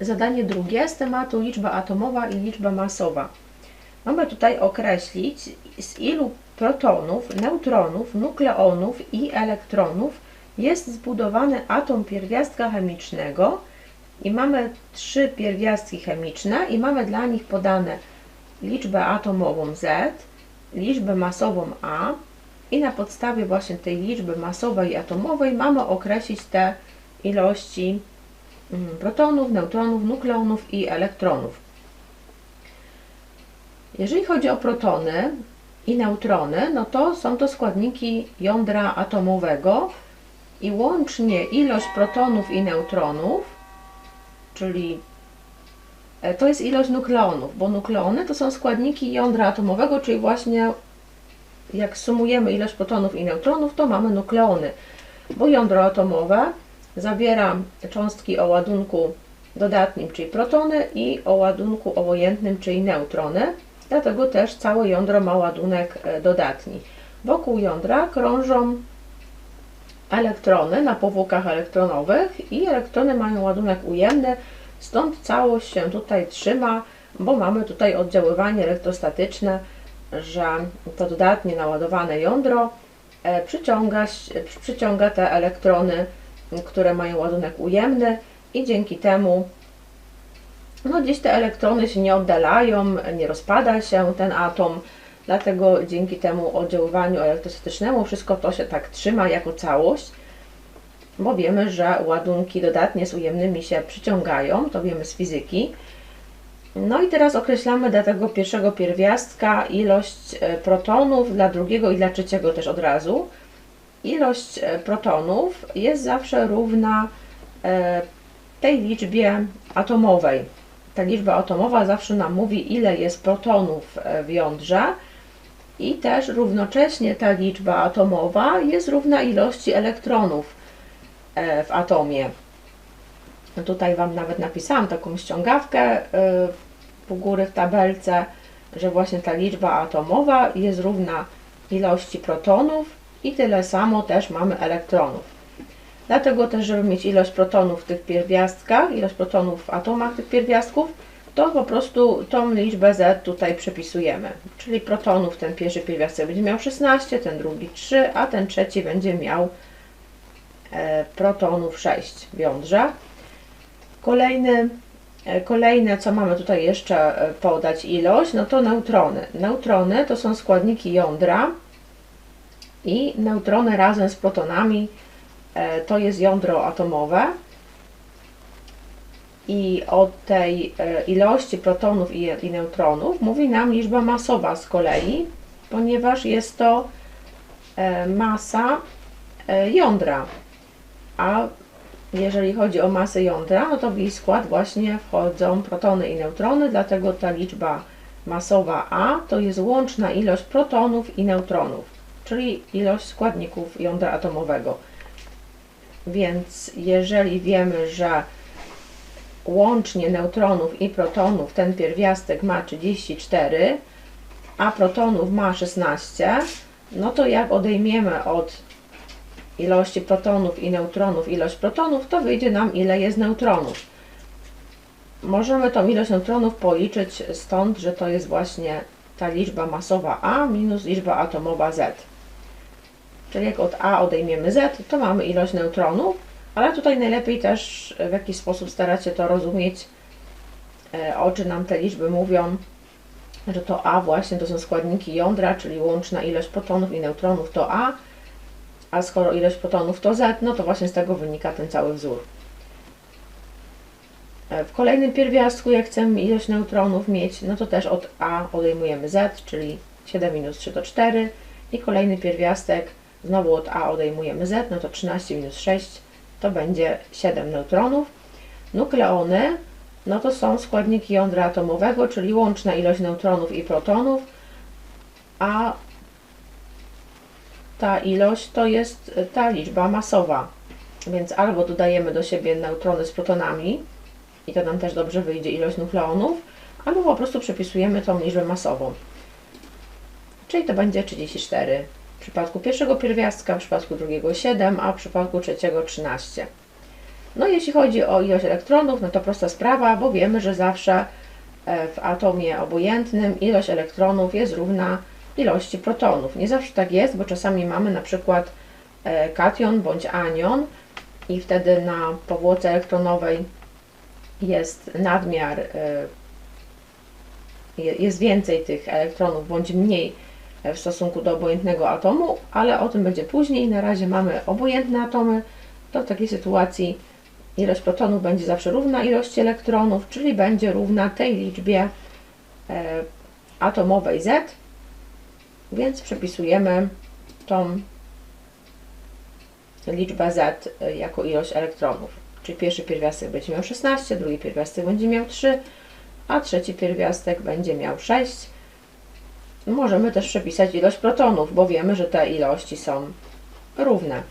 zadanie drugie z tematu liczba atomowa i liczba masowa. Mamy tutaj określić z ilu protonów, neutronów, nukleonów i elektronów jest zbudowany atom pierwiastka chemicznego i mamy trzy pierwiastki chemiczne i mamy dla nich podane liczbę atomową Z, liczbę masową A i na podstawie właśnie tej liczby masowej i atomowej mamy określić te ilości protonów, neutronów, nukleonów i elektronów. Jeżeli chodzi o protony i neutrony, no to są to składniki jądra atomowego i łącznie ilość protonów i neutronów, czyli e, to jest ilość nukleonów, bo nukleony to są składniki jądra atomowego, czyli właśnie jak sumujemy ilość protonów i neutronów, to mamy nukleony, bo jądro atomowe zawiera cząstki o ładunku dodatnim, czyli protony i o ładunku obojętnym, czyli neutrony. Dlatego też całe jądro ma ładunek e, dodatni. Wokół jądra krążą elektrony na powłokach elektronowych i elektrony mają ładunek ujemny, stąd całość się tutaj trzyma, bo mamy tutaj oddziaływanie elektrostatyczne, że to dodatnie naładowane jądro e, przyciąga, przyciąga te elektrony, które mają ładunek ujemny i dzięki temu no gdzieś te elektrony się nie oddalają, nie rozpada się ten atom, dlatego dzięki temu oddziaływaniu elektrostatycznemu wszystko to się tak trzyma jako całość, bo wiemy, że ładunki dodatnie z ujemnymi się przyciągają, to wiemy z fizyki. No i teraz określamy dla tego pierwszego pierwiastka ilość e, protonów, dla drugiego i dla trzeciego też od razu. Ilość e, protonów jest zawsze równa e, tej liczbie atomowej. Ta liczba atomowa zawsze nam mówi, ile jest protonów e, w jądrze. I też równocześnie ta liczba atomowa jest równa ilości elektronów w atomie. Tutaj Wam nawet napisałam taką ściągawkę e, góry w tabelce, że właśnie ta liczba atomowa jest równa ilości protonów i tyle samo też mamy elektronów. Dlatego też, żeby mieć ilość protonów w tych pierwiastkach, ilość protonów w atomach tych pierwiastków, to po prostu tą liczbę Z tutaj przepisujemy. Czyli protonów ten pierwszy pierwiastek będzie miał 16, ten drugi 3, a ten trzeci będzie miał e, protonów 6 w jądrze. Kolejny, e, kolejne, co mamy tutaj jeszcze e, podać ilość, no to neutrony. Neutrony to są składniki jądra i neutrony razem z protonami E, to jest jądro atomowe i od tej e, ilości protonów i, neutronów mówi nam liczba masowa z kolei, ponieważ jest to e, masa jądra. A jeżeli chodzi o masę jądra, no to w jej skład właśnie wchodzą protony i neutrony, dlatego ta liczba masowa A to jest łączna ilość protonów i neutronów, czyli ilość składników jądra atomowego. Więc jeżeli wiemy, że łącznie neutronów i protonów ten pierwiastek ma 34, a protonów ma 16, no to jak odejmiemy od ilości protonów i neutronów ilość protonów, to wyjdzie nam ile jest neutronów. Możemy tą ilość neutronów policzyć stąd, że to jest właśnie ta liczba masowa A minus liczba atomowa Z. Czyli jak od A odejmiemy Z, to mamy ilość neutronów, ale tutaj najlepiej też w jakiś sposób starać się to rozumieć, e, o czym nam te liczby mówią, że to A właśnie to są składniki jądra, czyli łączna ilość protonów i neutronów to A, a skoro ilość protonów to Z, no to właśnie z tego wynika ten cały wzór. E, w kolejnym pierwiastku, jak chcemy ilość neutronów mieć, no to też od A odejmujemy Z, czyli 7 minus 3 to 4 i kolejny pierwiastek Znowu od A odejmujemy Z, no to 13 minus 6 to będzie 7 neutronów. Nukleony, no to są składniki jądra atomowego, czyli łączna ilość neutronów i protonów, a ta ilość to jest ta liczba masowa. Więc albo dodajemy do siebie neutrony z protonami i to nam też dobrze wyjdzie ilość nukleonów, albo po prostu przepisujemy tą liczbę masową. Czyli to będzie 34 w przypadku pierwszego pierwiastka, w przypadku drugiego 7, a w przypadku trzeciego 13. No jeśli chodzi o ilość elektronów, no to prosta sprawa, bo wiemy, że zawsze e, w atomie obojętnym ilość elektronów jest równa ilości protonów. Nie zawsze tak jest, bo czasami mamy na przykład e, kation bądź anion i wtedy na powłoce elektronowej jest nadmiar, e, je- jest więcej tych elektronów bądź mniej w stosunku do obojętnego atomu, ale o tym będzie później. Na razie mamy obojętne atomy, to w takiej sytuacji ilość protonów będzie zawsze równa ilości elektronów, czyli będzie równa tej liczbie e, atomowej Z, więc przepisujemy tą liczbę Z e, jako ilość elektronów. Czyli pierwszy pierwiastek będzie miał 16, drugi pierwiastek będzie miał 3, a trzeci pierwiastek będzie miał 6. Możemy też przepisać ilość protonów, bo wiemy, że te ilości są równe.